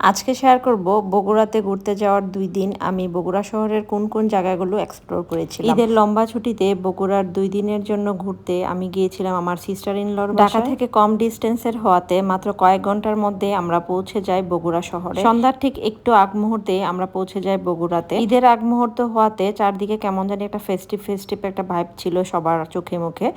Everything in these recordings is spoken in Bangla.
আজকে শেয়ার করব বগুড়াতে ঘুরতে যাওয়ার দুই দিন। আমি বগুড়া শহরের কোন কোন জায়গাগুলো এক্সপ্লোর করেছিলাম। ঈদের লম্বা ছুটিতে বগুড়ার দুই দিনের জন্য ঘুরতে আমি গিয়েছিলাম আমার সিস্টার ইন লর ঢাকা থেকে কম ডিস্টেন্সের হওয়াতে মাত্র কয়েক ঘণ্টার মধ্যে আমরা পৌঁছে যাই বগুড়া শহরে। সন্ধ্যার ঠিক একটু আগ মুহূর্তে আমরা পৌঁছে যাই বগুড়াতে। ঈদের আগ মুহূর্ত হওয়াতে চারদিকে কেমন জানি একটা ফেস্টিভ ফেস্টিভ একটা ভাইব ছিল সবার চোখে মুখে।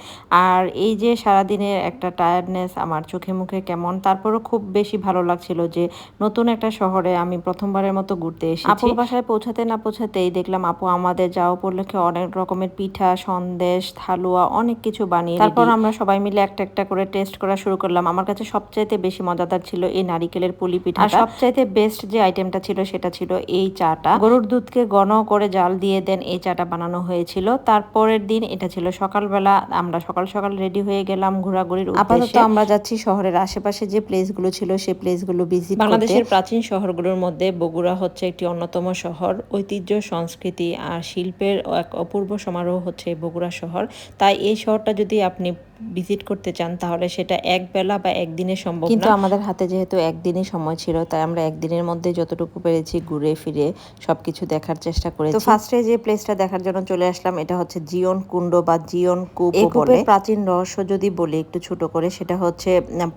আর এই যে সারাদিনের একটা টায়ার্ডনেস আমার চোখে মুখে কেমন তারপরও খুব বেশি ভালো লাগছিল যে নতুন একটা শহরে আমি প্রথমবারের মতো ঘুরতে এসেছি। আপুর বাসায় পৌঁছাতে না পৌঁছাতেই দেখলাম আপু আমাদের যাওয়া উপলক্ষে অনেক রকমের পিঠা সন্দেশ থালুয়া অনেক কিছু বানিয়ে তারপর আমরা সবাই মিলে একটা একটা করে টেস্ট করা শুরু করলাম। আমার কাছে সবচাইতে বেশি মজাদার ছিল এই নারিকেলের পুলি পিঠা আর সবচাইতে বেস্ট যে আইটেমটা ছিল সেটা ছিল এই চাটা। গরুর দুধকে ঘন করে জাল দিয়ে দেন এই চাটা বানানো হয়েছিল। তারপরের দিন এটা ছিল সকালবেলা। আমরা সকাল সকাল রেডি হয়ে গেলাম ঘোরাঘুরির আপাতত আমরা যাচ্ছি শহরের আশেপাশে যে প্লেসগুলো ছিল সেই প্লেসগুলো ভিজিট বাংলাদেশের প্রাচীন শহরগুলোর মধ্যে বগুড়া হচ্ছে একটি অন্যতম শহর। ঐতিহ্য, সংস্কৃতি আর শিল্পের এক অপূর্ব সমারোহ হচ্ছে বগুড়া শহর। তাই এই শহরটা যদি আপনি ভিজিট করতে চান তাহলে সেটা এক বেলা বা একদিনে সম্ভব কিন্তু আমাদের হাতে যেহেতু একদিনই সময় ছিল তাই আমরা একদিনের মধ্যে যতটুকু পেরেছি ঘুরে ফিরে সবকিছু দেখার চেষ্টা করেছি। তো ফার্স্টে যে প্লেসটা দেখার জন্য চলে আসলাম এটা হচ্ছে জিয়ন কুণ্ড বা জিয়ন কূপ কূপের প্রাচীন রহস্য যদি বলি একটু ছোট করে সেটা হচ্ছে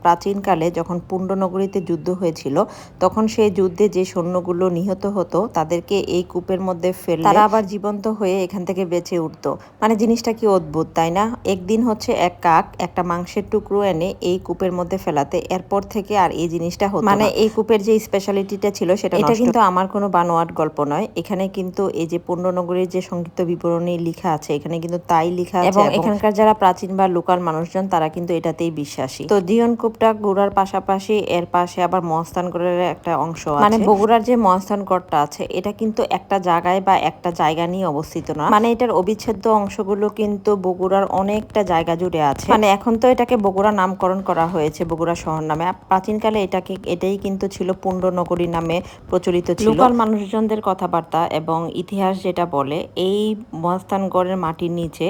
প্রাচীনকালে যখন পুণ্ডনগরীতে যুদ্ধ হয়েছিল তখন সেই যুদ্ধে যে সৈন্যগুলো নিহত হতো তাদেরকে এই কূপের মধ্যে ফেলে তারা আবার জীবন্ত হয়ে এখান থেকে বেঁচে উঠতো। মানে জিনিসটা কি অদ্ভুত তাই না? একদিন হচ্ছে এক কাক একটা মাংসের টুকরো এনে এই কূপের মধ্যে ফেলাতে এরপর থেকে আর এই জিনিসটা হতো মানে এই কূপের যে স্পেশালিটিটা ছিল সেটা এটা কিন্তু আমার কোনো বানোয়াট গল্প নয়। এখানে কিন্তু এই যে পূর্ণনগরীর যে সংগীত বিবরণী লেখা আছে এখানে কিন্তু তাই লেখা আছে এবং এখানকার যারা প্রাচীন বা লোকাল মানুষজন তারা কিন্তু এটাতেই বিশ্বাসী। তো জিয়ন কূপটা ঘোরার পাশাপাশি এর পাশে আবার মহস্থানগড়ের একটা অংশ মানে বগুড়ার যে মহস্থানগড়টা আছে এটা কিন্তু একটা জায়গায় বা একটা জায়গা নিয়ে অবস্থিত না। মানে এটার অবিচ্ছেদ্য অংশগুলো কিন্তু বগুড়ার অনেকটা জায়গা জুড়ে আছে। মানে এখন তো এটাকে বগুড়া নামকরণ করা হয়েছে বগুড়া শহর নামে। প্রাচীনকালে এটাকে এটাই কিন্তু ছিল পুণ্ডনগরী নামে প্রচলিত ছিল। লোকাল মানুষজনদের কথাবার্তা এবং ইতিহাস যেটা বলে এই মহাস্থানগড়ের মাটির নিচে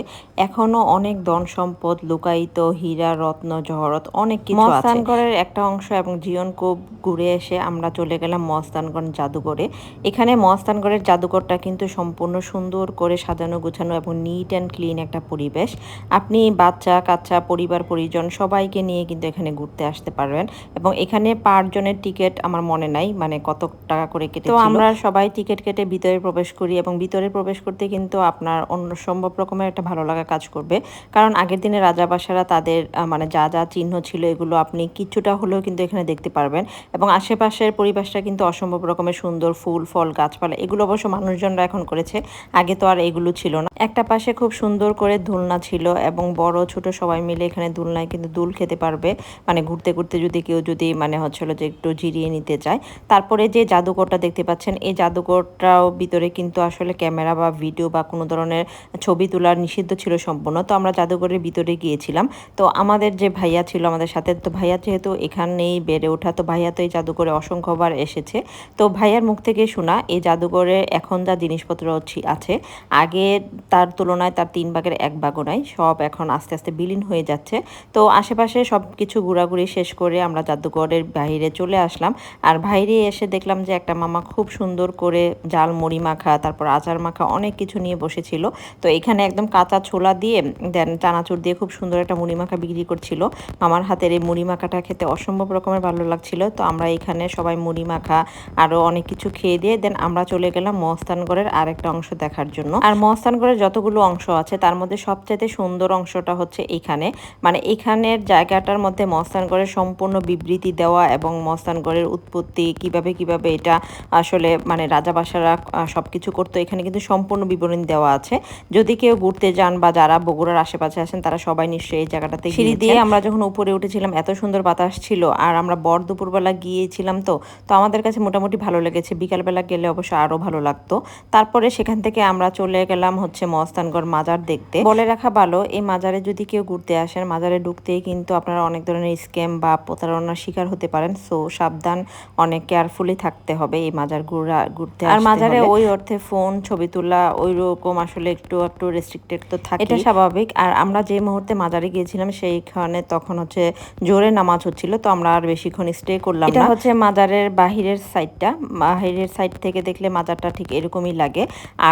এখনও অনেক ধন সম্পদ লুকায়িত হীরা রত্ন জহরত অনেক কিছু আছে। মহাস্থানগড়ের একটা অংশ এবং জীবন কূপ ঘুরে এসে আমরা চলে গেলাম মহাস্থানগড় জাদুঘরে। এখানে মহাস্থানগড়ের জাদুঘরটা কিন্তু সম্পূর্ণ সুন্দর করে সাজানো গোছানো এবং নিট অ্যান্ড ক্লিন একটা পরিবেশ। আপনি বাচ্চা কাচ্চা পরিবার, পরিজন সবাইকে নিয়ে কিন্তু এখানে ঘুরতে আসতে পারবেন। এবং এখানে পার জনের টিকিট আমার মনে নাই মানে কত টাকা করে কেটে তো আমরা সবাই টিকিট কেটে ভিতরে প্রবেশ করি এবং ভিতরে প্রবেশ করতে কিন্তু আপনার অন্য সম্ভব রকমের একটা ভালো লাগা কাজ করবে। কারণ আগের দিনে রাজাবাসারা তাদের মানে যা যা চিহ্ন ছিল এগুলো আপনি কিছুটা হলেও কিন্তু এখানে দেখতে পারবেন। এবং আশেপাশের পরিবেশটা কিন্তু অসম্ভব রকমের সুন্দর ফুল, ফল, গাছপালা, এগুলো অবশ্য মানুষজনরা এখন করেছে। আগে তো আর এগুলো ছিল না। একটা পাশে খুব সুন্দর করে ধুলনা ছিল এবং বড় ছোট সবাই মিলে এখানে দুলনায় কিন্তু দুল খেতে পারবে। মানে ঘুরতে ঘুরতে যদি কেউ যদি মানে হচ্ছিল যে একটু জিরিয়ে নিতে চায়। তারপরে যে জাদুঘরটা দেখতে পাচ্ছেন, এই জাদুঘরটাও ভিতরে কিন্তু আসলে ক্যামেরা বা ভিডিও বা কোনো ধরনের ছবি তোলার নিষিদ্ধ ছিল সম্পূর্ণ। তো আমরা জাদুঘরের ভিতরে গিয়েছিলাম। তো আমাদের যে ভাইয়া ছিল আমাদের সাথে, তো ভাইয়া যেহেতু এখানেই বেড়ে ওঠা, তো ভাইয়া তো এই জাদুঘরে অসংখ্যবার এসেছে। তো ভাইয়ার মুখ থেকে শোনা, এই জাদুঘরে এখন যা জিনিসপত্র আছে, আগে তার তুলনায় তার তিন ভাগের এক ভাগও নাই। সব এখন আস্তে আস্তে বিলীন হয়ে যাচ্ছে। তো আশেপাশে সব কিছু ঘোরাঘুরি শেষ করে আমরা জাদুঘরের বাইরে চলে আসলাম। আর বাইরে এসে দেখলাম যে একটা মামা খুব সুন্দর করে জাল, মুড়ি মাখা, তারপর আচার মাখা অনেক কিছু নিয়ে বসেছিল। তো এখানে একদম কাঁচা ছোলা দিয়ে, দেন চানাচুর দিয়ে খুব সুন্দর একটা মুড়ি মাখা বিক্রি করছিল। মামার হাতের এই মুড়ি মাখাটা খেতে অসম্ভব রকমের ভালো লাগছিল। তো আমরা এখানে সবাই মুড়ি মাখা আরও অনেক কিছু খেয়ে দিয়ে, দেন আমরা চলে গেলাম মহস্তানগড়ের আরেকটা অংশ দেখার জন্য। আর মহস্তানগড়ের যতগুলো অংশ আছে তার মধ্যে সবচেয়ে সুন্দর অংশটা হচ্ছে এখানে। মানে এখানের জায়গাটার মধ্যে মস্তানগড়ের সম্পূর্ণ বিবৃতি দেওয়া এবং মস্তানগড়ের উৎপত্তি কীভাবে কীভাবে এটা আসলে মানে রাজাবাসারা সব কিছু করতো এখানে কিন্তু সম্পূর্ণ বিবরণী দেওয়া আছে। যদি কেউ ঘুরতে যান বা যারা বগুড়ার আশেপাশে আছেন তারা সবাই নিশ্চয়ই এই জায়গাটাতে সিঁড়ি দিয়ে আমরা যখন উপরে উঠেছিলাম এত সুন্দর বাতাস ছিল আর আমরা বর দুপুরবেলা গিয়েছিলাম তো তো আমাদের কাছে মোটামুটি ভালো লেগেছে। বিকালবেলা গেলে অবশ্য আরও ভালো লাগতো। তারপরে সেখান থেকে আমরা চলে গেলাম হচ্ছে মস্তানগড় মাজার দেখতে। বলে রাখা ভালো এই মাজারে যদি কেউ ঘুরতে আসেন মাজারে ঢুকতেই কিন্তু আপনারা অনেক ধরনের স্ক্যাম বা প্রতারণার শিকার হতে পারেন। সো সাবধান অনেক কেয়ারফুলি থাকতে হবে এই মাজার ঘুরা ঘুরতে আর মাজারে ওই অর্থে ফোন ছবি তোলা ওই রকম আসলে একটু একটু রেস্ট্রিক্টেড তো থাকে এটা স্বাভাবিক। আর আমরা যে মুহূর্তে মাজারে গিয়েছিলাম সেইখানে তখন হচ্ছে জোরে নামাজ হচ্ছিল তো আমরা আর বেশিক্ষণ স্টে করলাম এটা হচ্ছে মাজারের বাহিরের সাইডটা বাহিরের সাইড থেকে দেখলে মাজারটা ঠিক এরকমই লাগে।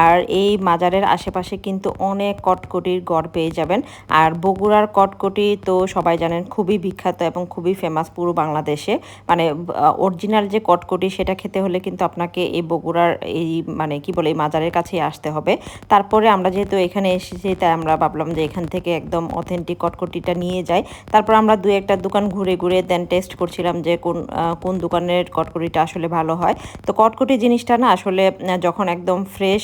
আর এই মাজারের আশেপাশে কিন্তু অনেক কটকটির গড় পেয়ে যাবেন। আর বগুড়ার কটকটি তো সবাই জানেন খুবই বিখ্যাত এবং খুবই ফেমাস পুরো বাংলাদেশে। মানে অরিজিনাল যে কটকটি সেটা খেতে হলে কিন্তু আপনাকে এই বগুড়ার এই মানে কি বলে, এই মাজারের কাছেই আসতে হবে। তারপরে আমরা যেহেতু এখানে এসেছি, তাই আমরা ভাবলাম যে এখান থেকে একদম অথেন্টিক কটকটিটা নিয়ে যাই। তারপর আমরা দু একটা দোকান ঘুরে ঘুরে দেন টেস্ট করছিলাম যে কোন কোন দোকানের কটকটিটা আসলে ভালো হয়। তো কটকটি জিনিসটা না আসলে যখন একদম ফ্রেশ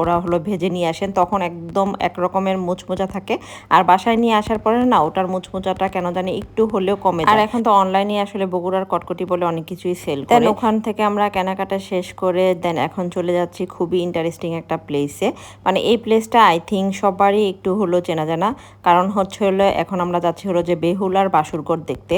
ওরা হলো ভেজে নিয়ে আসেন তখন একদম এক রকমের মুচমুচা থাকে। আর বাসায় নিয়ে আসার পরে না ওটার মুচমুচাটা কেন জানি একটু হলেও কমে আর এখন তো অনলাইনে আসলে বগুড়ার কটকটি বলে অনেক কিছুই সেল করে। ওখান থেকে আমরা কেনাকাটা শেষ করে দেন এখন চলে যাচ্ছি খুবই ইন্টারেস্টিং একটা প্লেসে মানে এই প্লেসটা আই থিঙ্ক সবারই একটু হলো চেনা জানা। কারণ হচ্ছে হলো এখন আমরা যাচ্ছি হলো যে বেহুলার বাসুরঘর দেখতে।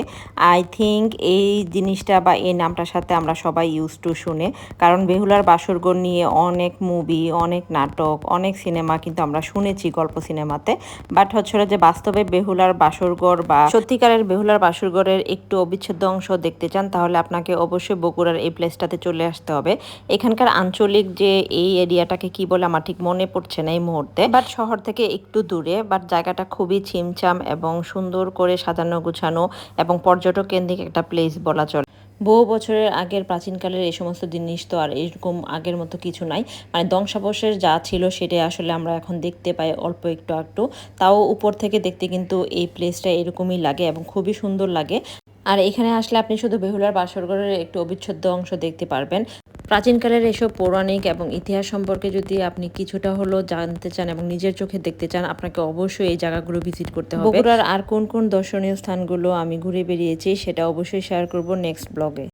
আই থিঙ্ক এই জিনিসটা বা এই নামটার সাথে আমরা সবাই ইউজ টু শুনে। কারণ বেহুলার বাসুরঘর নিয়ে অনেক মুভি অনেক নাটক অনেক সিনেমা কিন্তু আমরা শুনেছি গল্প সিনেমাতে। বাট হচ্ছে যে বাস্তবে বেহুলার বাসুরঘর বা সত্যিকারের বেহুলার বাসুরঘরের একটু অবিচ্ছেদ্য অংশ দেখতে চান, তাহলে আপনাকে অবশ্যই বগুড়ার এই প্লেসটাতে চলে আসতে হবে। এখানকার আঞ্চলিক যে এই এরিয়াটাকে কি বলে আমার ঠিক মনে পড়ছে না এই মুহূর্তে। বাট শহর থেকে একটু দূরে, বাট জায়গাটা খুবই ছিমছাম এবং সুন্দর করে সাজানো গুছানো এবং পর্যটক কেন্দ্রিক একটা প্লেস বলা চলে। বহু বছরের আগের প্রাচীনকালের এই সমস্ত জিনিস তো আর এরকম আগের মতো কিছু নাই। মানে ধ্বংসাবশেষ যা ছিল সেটাই আসলে আমরা এখন দেখতে পাই অল্প একটু একটু তাও উপর থেকে দেখতে কিন্তু এই প্লেসটা এরকমই লাগে এবং খুবই সুন্দর লাগে। আর এখানে আসলে আপনি শুধু বেহুলার বাসরগড়ের একটু অবিচ্ছেদ্য অংশ দেখতে পারবেন। প্রাচীনকালের এসব পৌরাণিক এবং ইতিহাস সম্পর্কে যদি আপনি কিছুটা হলো জানতে চান এবং নিজের চোখে দেখতে চান, আপনাকে অবশ্যই এই জায়গাগুলো ভিজিট করতে হবে। বগুড়ার আর কোন কোন দর্শনীয় স্থানগুলো আমি ঘুরে বেরিয়েছি সেটা অবশ্যই শেয়ার করব নেক্সট ব্লগে।